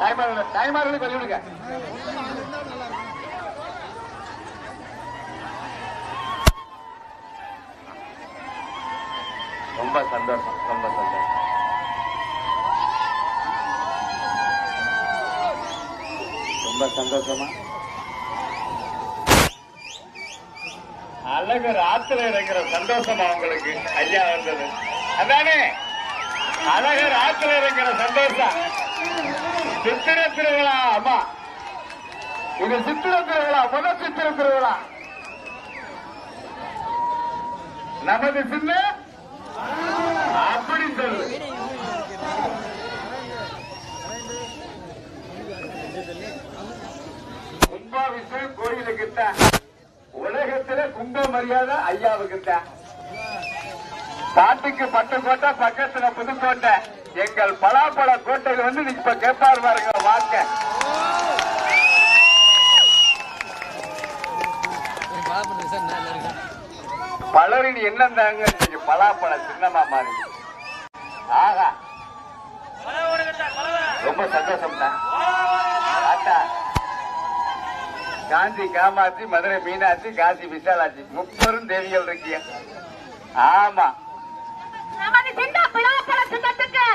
தாய்மார்கள் தாய்மார்களுக்கு வழி விடுங்க. ரொம்ப சந்தோஷம் ரொம்ப சந்தோஷம். ரொம்ப சந்தோஷமா? அழகர் ஆத்துல இறங்குற சந்தோஷமா உங்களுக்கு ஐயா வந்தது. அதானே? அழகர் ஆத்துல இறங்குற சந்தோஷம். சித்திர திருவிழா அம்மா. இது சித்திர திருவிழா முதல் சித்திர திருவிழா நமது சின்ன? அப்படி சொல்லு. கும்பாபிஷேகம் கோயிலுக்கிட்ட உலகத்துல கும்ப மரியாதை ஐயாவுக்கு தான் காட்டுக்கு பட்டுக்கோட்டை பக்கத்துல புதுக்கோட்டை எங்கள் பலாப்பழ கோட்டையில் வந்து இப்ப கேட்பார் பாருங்க வாக்க பலரின் எண்ணம் தாங்க நீங்க பலாப்பழ சின்னமா மாறி ஆகா. ரொம்ப சந்தோஷம் தான் ஆட்டா. காந்தி காமாட்சி மதுரை மீனாட்சி காசி விசாலாட்சி முப்பெரும் தேவிகள் இருக்கீங்க ஆமா நமது சின்ன பிளாப்பழ சின்னத்துக்கு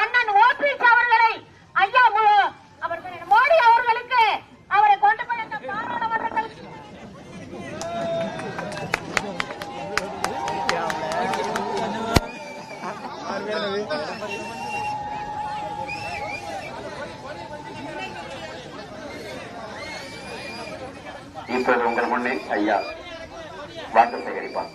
அண்ணன் ஓபிஎஸ் அவர்களை ஐயா மு- அவர்கள் மோடி அவர்களுக்கு அவரை கொண்டு போய் அந்த பாராளுமன்றத்தில் இப்போது உங்கள் முன்னே ஐயா. வாக்கு சேகரிப்பார்.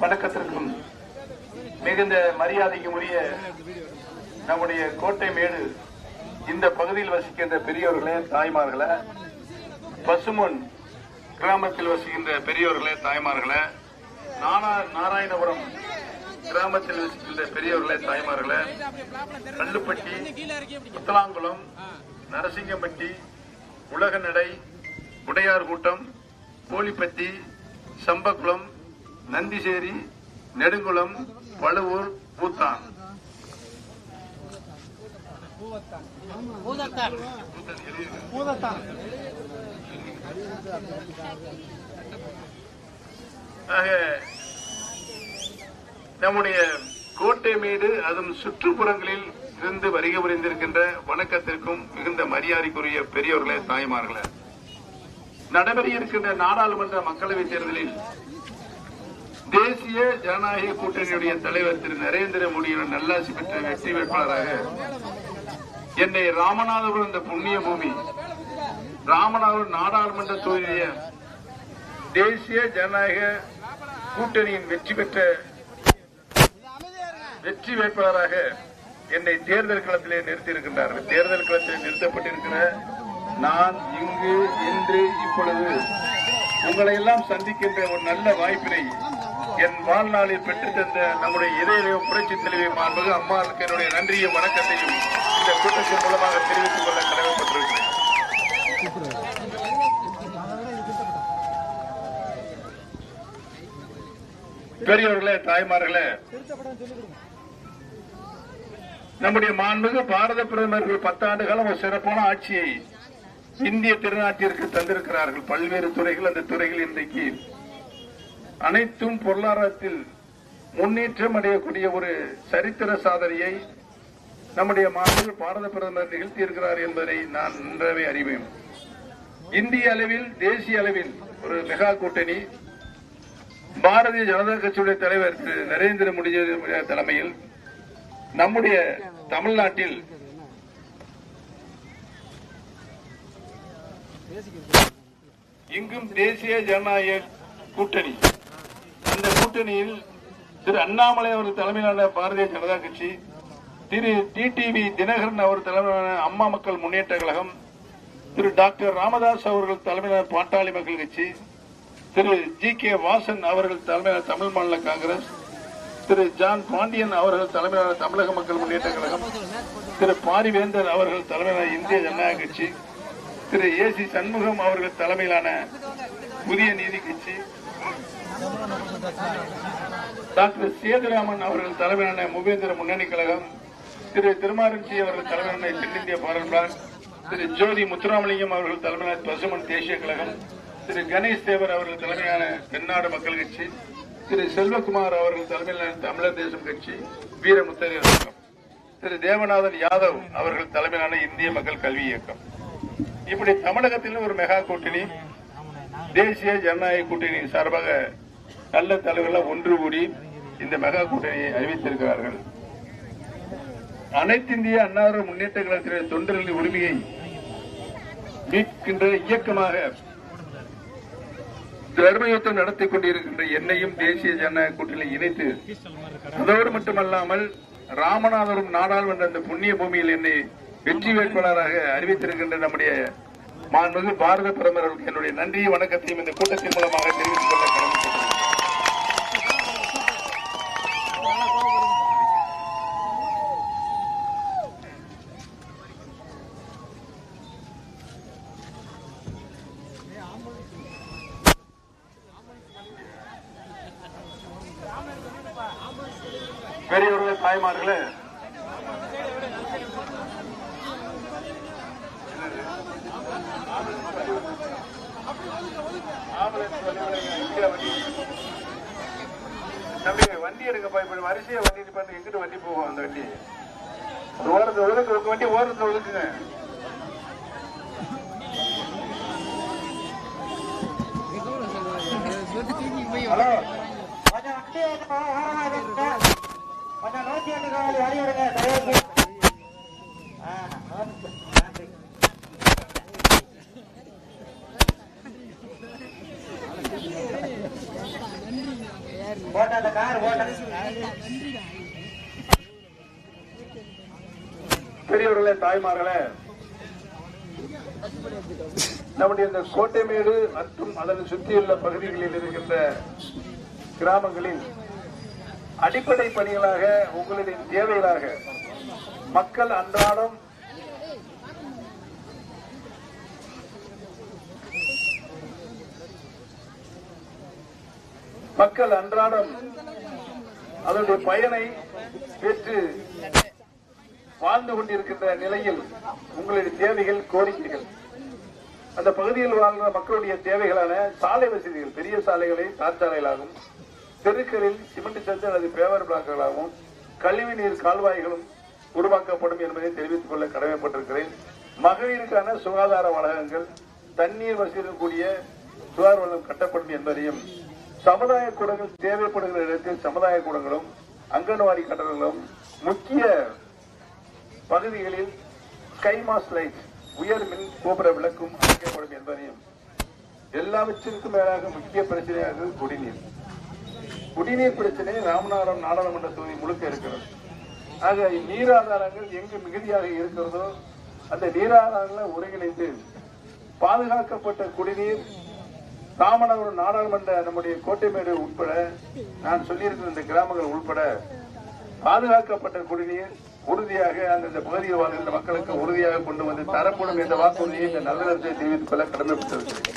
வணக்கத்திற்கும் மிகுந்த மரியாதைக்கு உரிய நம்முடைய கோட்டை மேடு இந்த பகுதியில் வசிக்கின்ற பெரியோர்களே தாய்மார்களே பசுமொன் கிராமத்தில் வசிக்கின்ற பெரியோர்களே தாய்மார்களே நானா நாராயணபுரம் கிராமத்தில் வசிக்கின்ற பெரியோர்களே தாய்மார்களே கல்லுப்பட்டி புத்தலாங்குளம் நரசிங்கம்பட்டி உலகநடை உடையார் கூட்டம் கோழிப்பட்டி சம்பக்குளம் நந்திசேரி நெடுங்குளம் பழுவூர் பூத்தான். ஆக நம்முடைய கோட்டை மீது அதுவும் சுற்றுப்புறங்களில் இருந்து வருகை புரிந்திருக்கின்ற வணக்கத்திற்கும் மிகுந்த மரியாதைக்குரிய பெரியவர்களே தாய்மார்களே. நடைபெற இருக்கின்ற நாடாளுமன்ற மக்களவைத் தேர்தலில் தேசிய ஜனநாயக கூட்டணியுடைய தலைவர் திரு. நரேந்திர மோடியுடன் நல்லாசி பெற்ற வெற்றி வேட்பாளராக என்னை ராமநாதபுரம் இந்த புண்ணிய பூமி ராமநாதபுரம் நாடாளுமன்ற தொகுதிய தேசிய ஜனநாயக கூட்டணியின் வெற்றி பெற்ற வெற்றி வேட்பாளராக என்னை தேர்தல் களத்திலே நிறுத்தியிருக்கின்றார்கள். தேர்தல் களத்தில் நிறுத்தப்பட்டிருக்கிற நான் இங்கு இன்று இப்பொழுது உங்களை எல்லாம் சந்திக்கின்ற ஒரு நல்ல வாய்ப்பினை என் வாழ்நாளில் பெற்றுத் தந்த நம்முடைய இதயம் புரட்சி தலைவி மாண்புக்கு அம்மாவுக்கு என்னுடைய நன்றியும் வணக்கத்தையும் இந்த கூட்டத்தின் மூலமாக தெரிவித்துக் கொள்ள கடமைப்பட்டிருக்கிறேன் பெரியவர்களே தாய்மார்களே நம்முடைய மாண்புக்கு பாரத பிரதமர்கள் பத்தாண்டு காலம் ஒரு சிறப்பான ஆட்சியை இந்திய திருநாட்டிற்கு தந்திருக்கிறார்கள். பல்வேறு துறைகள் அந்த துறைகள் இன்றைக்கு அனைத்தும் பொருளாதாரத்தில் முன்னேற்றம் அடையக்கூடிய ஒரு சரித்திர சாதனையை நம்முடைய மாணவர்கள் பாரத பிரதமர் நிகழ்த்தியிருக்கிறார் என்பதை நான் நன்றாவே அறிவேன். இந்திய அளவில் தேசிய அளவில் ஒரு மெகா கூட்டணி பாரதிய ஜனதா கட்சியுடைய தலைவர் திரு நரேந்திர மோடி தலைமையில் நம்முடைய தமிழ்நாட்டில் இங்கும் தேசிய ஜனநாயக கூட்டணி. அந்த கூட்டணியில் திரு அண்ணாமலை அவர்கள் தலைமையிலான பாரதிய ஜனதா கட்சி திரு டிடிவி தினகரன் அவர் தலைமையிலான அம்மா மக்கள் முன்னேற்ற கழகம் திரு டாக்டர் ராமதாஸ் அவர்கள் தலைமையிலான பாட்டாளி மக்கள் கட்சி திரு ஜி கே வாசன் அவர்கள் தலைமையிலான தமிழ் மாநில காங்கிரஸ் திரு ஜான் பாண்டியன் அவர்கள் தலைமையிலான தமிழக மக்கள் முன்னேற்ற கழகம் திரு பாரிவேந்தர் அவர்கள் தலைமையிலான இந்திய ஜனநாயக கட்சி திரு ஏ சி சண்முகம் அவர்கள் தலைமையிலான புதிய நீதி கட்சி டாக்டர் சேதுராமன் அவர்கள் தலைமையிலான முபேந்திர முன்னணி கழகம் திரு திருமாரஞ்சி அவர்கள் தலைமையிலான தென்னிந்திய பாரல் பிளாக் திரு ஜோதி முத்துராமலிங்கம் அவர்கள் தலைமையிலான பசுமன் தேசிய கழகம் திரு கணேஷ் தேவர் அவர்கள் தலைமையிலான தென்னாடு மக்கள் கட்சி திரு செல்வகுமார் அவர்கள் தலைமையிலான தமிழர் தேசம் கட்சி வீரமுத்தரி இயக்கம் திரு தேவநாதன் யாதவ் அவர்கள் தலைமையிலான இந்திய மக்கள் கல்வி இயக்கம். இப்படி தமிழகத்திலும் ஒரு மெகா கூட்டணி தேசிய ஜனநாயக கூட்டணி சார்பாக நல்ல தலைவர்கள் ஒன்று கூடி இந்த மெகா கூட்டணியை அறிவித்திருக்கிறார்கள். அனைத்து இந்திய அன்னார முன்னேற்ற கழகத்தினுடைய தொண்டர்களின் உரிமையை மீட்கின்ற இயக்கமாக தர்மயுத்தம் நடத்தி கொண்டிருக்கின்ற என்னையும் தேசிய ஜனநாயக கூட்டணி இணைத்து அதோடு மட்டுமல்லாமல் ராமநாதபுரம் நாடாளுமன்ற அந்த புண்ணிய பூமியில் என்னை வெற்றி வேட்பாளராக அறிவித்திருக்கின்ற நம்முடைய மாண்புமிகு பாரத பிரதமர் அவர்களுக்கு என்னுடைய நன்றியும் வணக்கத்தையும் இந்த கூட்டத்தின் மூலமாக தெரிவித்துக் கொள்ள கடமைப்பட்டுள்ளேன் தாய்மார்களே. தம்பி வண்டி எடுங்கப்பா இப்ப வரிசையா வண்டி பண்ணி எங்கிட்டு வண்டி போகும் அந்த வண்டி? ஓரத்தை ஒதுக்கு உங்க வண்டி ஓரத்தை ஒதுக்குங்க. ஹலோ. கொஞ்சம் நூத்தி எட்டு வழி விடுங்க போட்ட அந்த கார் போட்ட. பெரியவர்களே தாய்மார்களே நம்முடைய இந்த கோட்டைமேடு மற்றும் அதனை சுற்றியுள்ள பகுதிகளில் இருக்கின்ற கிராமங்களில் அடிப்படை பணிகளாக உங்களுடைய தேவைகளாக மக்கள் அன்றாடம் மக்கள் அன்றாடம் அதனுடைய பயனை பெற்று வாழ்ந்து கொண்டிருக்கின்ற நிலையில் உங்களுடைய தேவைகள் கோரிக்கைகள் அந்த பகுதியில் வாழ்கிற மக்களுடைய தேவைகளான சாலை வசதிகள் பெரிய சாலைகளை தார் சாலைகளாகும் தெருக்களில் சிமெண்ட் சத்து அல்லது பேவர் பிளாக்குகளாகவும் கழிவு நீர் கால்வாய்களும் உருவாக்கப்படும் என்பதை தெரிவித்துக் கொள்ள கடமைப்பட்டிருக்கிறேன். மகளிருக்கான சுகாதார வளாகங்கள் தண்ணீர் வசதியுடன் கூடிய சுகாதார வளம் கட்டப்படும் என்பதையும் சமுதாய கூடங்கள் தேவைப்படுகிற இடத்தில் சமுதாய கூடங்களும் அங்கன்வாடி கட்டடங்களும் முக்கிய பகுதிகளில் ஸ்கைமாஸ் லைட் உயர் மின் கோபுர விளக்கும் அமைக்கப்படும் என்பதையும் எல்லாவற்றிற்கும் மேலாக முக்கிய பிரச்சனையாக குடிநீர். குடிநீர் பிரச்சனை ராமநாதபுரம் நாடாளுமன்ற தொகுதி முழுக்க இருக்கிறது. ஆக நீராதாரங்கள் எங்கு மிகுதியாக இருக்கிறதோ அந்த நீராதாரங்களை ஒருங்கிணைந்து பாதுகாக்கப்பட்ட குடிநீர் ராமநாதபுரம் நாடாளுமன்ற நம்முடைய கோட்டைமேடு உட்பட நான் சொல்லியிருக்கிற இந்த கிராமங்கள் உட்பட பாதுகாக்கப்பட்ட குடிநீர் உறுதியாக அந்தந்த பகுதியில் வாழ்கின்ற மக்களுக்கு உறுதியாக கொண்டு வந்து தரப்படும் என்ற வாக்குறுதியை இந்த நல்லிடத்தை தெரிவித்துக் கொள்ள கடமைப்பட்டிருக்கிறேன்.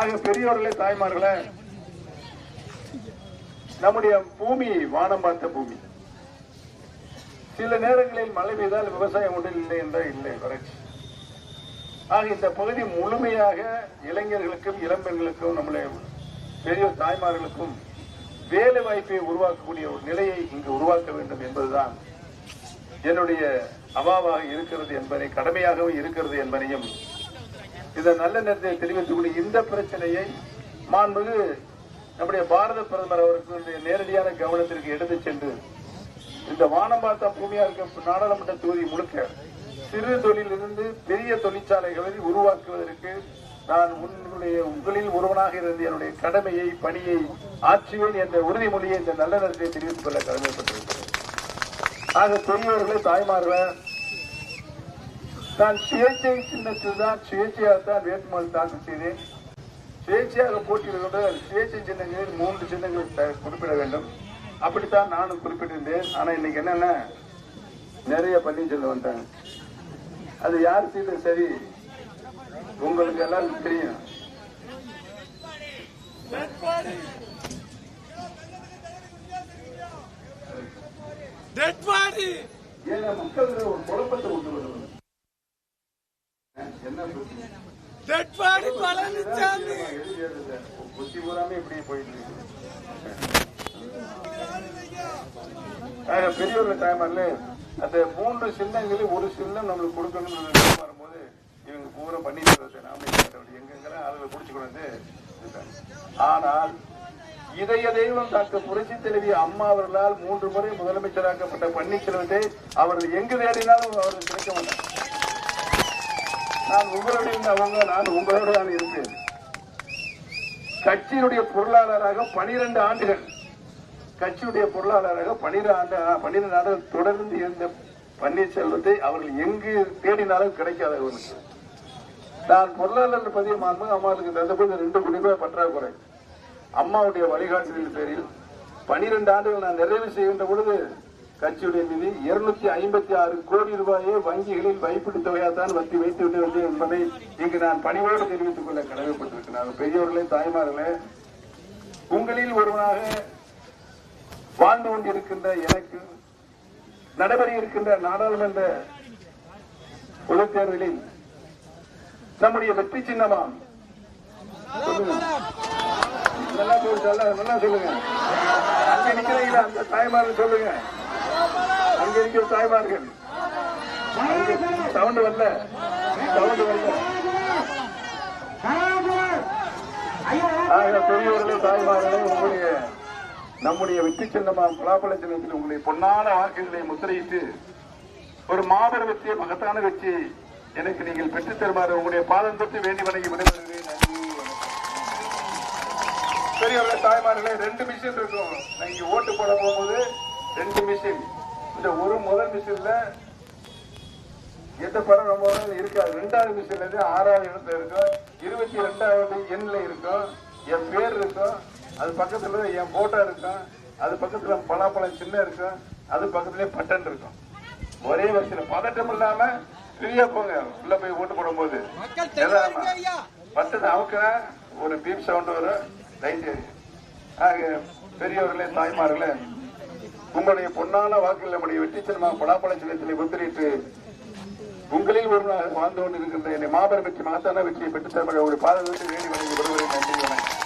ஆக பெரியவர்களே தாய்மார்களே நம்முடைய பூமி வானம் பார்த்த பூமி. சில நேரங்களில் மழை பெய்தால் விவசாயம் ஒன்றில் இல்லை என்றால் இல்லை வறட்சி. ஆக இந்த பகுதி முழுமையாக இளைஞர்களுக்கும் இளம்பெண்களுக்கும் நம்முடைய பெரியோர் தாய்மார்களுக்கும் வேலை வாய்ப்பை உருவாக்கக்கூடிய ஒரு நிலையை இங்கு உருவாக்க வேண்டும் என்பதுதான் என்னுடைய அவாவாக இருக்கிறது என்பதை கடமையாகவும் இருக்கிறது என்பதையும் இந்த நல்ல நேரத்தை தெரிவித்துக் கொண்டு இந்த பிரச்சனையை மாண்புகு நம்முடைய பாரத பிரதமர் அவருக்கு நேரடியான கவனத்திற்கு எடுத்து சென்று இந்த வானம்பாத்தா பூமியா இருக்க நாடாளுமன்ற தொகுதி முழுக்க சிறு தொழிலிருந்து பெரிய தொழிற்சாலைகளை உருவாக்குவதற்கு நான் உன்னுடைய உங்களில் ஒருவனாக இருந்து என்னுடைய கடமையை பணியை ஆற்றுவேன் என்ற உறுதிமொழியை இந்த நல்ல நேரத்தை தெரிவித்துக் கொள்ள கடமைப்பட்டிருக்கிறேன். ஆக பெரியவர்களே தாய்மார்களே நான் சுயேட்சை சின்னத்தில் தான் சுயேட்சையாகத்தான் வேட்புமனு தாக்கல் செய்தேன். சுயேட்சையாக போட்டியிடுகின்ற சுயேட்சை சின்னங்களில் மூன்று சின்னங்கள் குறிப்பிட வேண்டும். அப்படித்தான் நானும் குறிப்பிட்டிருந்தேன். ஆனா இன்னைக்கு என்னன்னா நிறைய பன்னீர்செல்வம் வந்துட்டாங்க. அது யார் செய்த சரி? உங்களுக்கு எல்லாருக்கும் தெரியும். டெட் ஏன்னா மக்கள் ஒரு குழப்பத்தை கொண்டு வருவது என்ன டெட் பாடி பழனிசாமி புத்தி பூராமே இப்படி போயிட்டு இருக்கு ஆக, பெரியவர்கள் டைமர்ல அந்த மூன்று சின்னங்களில் ஒரு சின்னம் நம்மளுக்கு கொடுக்கணும்னு வரும்போது இவங்க பூரா பண்ணி தருவது நாம எங்கெங்கெல்லாம் ஆளுகளை குடிச்சு கொண்டு வந்து ஆனால் இதய தெய்வம் டாக்டர் புரட்சி தலைவி அம்மா அவர்களால் மூன்று முறை முதலமைச்சராக்கப்பட்ட பன்னீர்செல்வத்தை அவர்கள் எங்கு தேடினாலும் அவர்கள் கிடைக்க மாட்டார் நான் உங்களுடைய அவங்க நான் உங்களோடு தான் இருப்பேன் கட்சியினுடைய பொருளாளராக பனிரெண்டு ஆண்டுகள் கட்சியுடைய பொருளாளராக பனிரெண்டு ஆண்டு பன்னிரண்டு ஆண்டு தொடர்ந்து இருந்த பன்னீர்செல்வத்தை அவர்கள் எங்கு தேடினாலும் கிடைக்காத அவர்களுக்கு நான் பொருளாளர் பதிவு மாண்பு அம்மாவுக்கு தந்தபோது ரெண்டு கோடி ரூபாய் பற்றாக்குறை. அம்மாவுடைய வழிகாட்டுதலின் பேரில் பனிரெண்டு ஆண்டுகள் நான் நிறைவு செய்கின்ற பொழுது கட்சியுடைய நிதி இருநூத்தி ஐம்பத்தி ஆறு கோடி ரூபாயை வங்கிகளில் வைப்பிட்டு தொகையாத்தான் வத்தி வைத்து விட்டு வந்தேன் என்பதை இங்கு நான் பணிவோடு தெரிவித்துக் கொள்ள கடமைப்பட்டிருக்கிறேன் பெரியவர்களே தாய்மார்களே உங்களில் ஒருவனாக வாழ்ந்து கொண்டிருக்கின்ற எனக்கு நடைபெற இருக்கின்ற நாடாளுமன்ற பொதுத் தேர்தலில் நம்முடைய வெற்றி சின்னமாம். நல்லா நல்லா நல்லா சொல்லுங்க. அங்க நிக்கிறீங்களா அந்த தாய்மார்கள் சொல்லுங்க. அங்க இருக்கிற தாய்மார்கள் சவுண்ட் வரல. சவுண்ட் வரல. ஆக பெரியவர்களே தாய்மார்களே உங்களுடைய நம்முடைய வெற்றி சின்னமாம் பலாப்பழ சின்னத்தில் உங்களுடைய பொன்னான வாக்குகளை முத்திரையிட்டு ஒரு மாபெரும் வெற்றியை மகத்தான வெற்றி எனக்கு நீங்கள் பெற்றுத் தருமாறு உங்களுடைய பாதம் தொட்டு வேண்டி வணங்கி விடைபெறுகிறேன். நன்றி வணக்கம். தாய்மார்களே ரெண்டு மிஷின் இருக்கும். நான் இங்க ஓட்டு போட போகும்போது ரெண்டு மிஷின் இந்த ஒரு முதல் மிஷின்ல எந்த படம் நம்ம ஊர்ல இருக்காது ரெண்டாவது மிஷின்ல இருந்து ஆறாவது இடத்துல இருக்கும் இருபத்தி ரெண்டாவது எண்ணில் இருக்கும் என் பேர் இருக்கும் அது பக்கத்துல என் போட்டோ இருக்கும் அது பக்கத்துல பலாப்பழம் சின்ன இருக்கும் அது பக்கத்துல பட்டன் இருக்கும் ஒரே வரிசையில பதட்டம் இல்லாம ஃப்ரீயா போங்க. உள்ள போய் ஓட்டு போடும்போது. பட்டன் அமுக்கினா ஒரு பீப் சவுண்ட் வரும். லைட் பெரியவர்களே தாய்மார்களே உங்களுடைய பொன்னான வாக்கில் நம்முடைய வெற்றி சின்னமாக பலாப்பழ சின்னத்திலே முத்திரிட்டு உங்களில் ஒரு நாள் வாழ்ந்து கொண்டிருக்கின்ற என்னை மாபெரும் வெற்றி மகத்தான வெற்றியை பெற்றுத் தருமாறு ஒரு பாதத்தை வேண்டி வணங்கி வருவதை நன்றி வணக்கம்.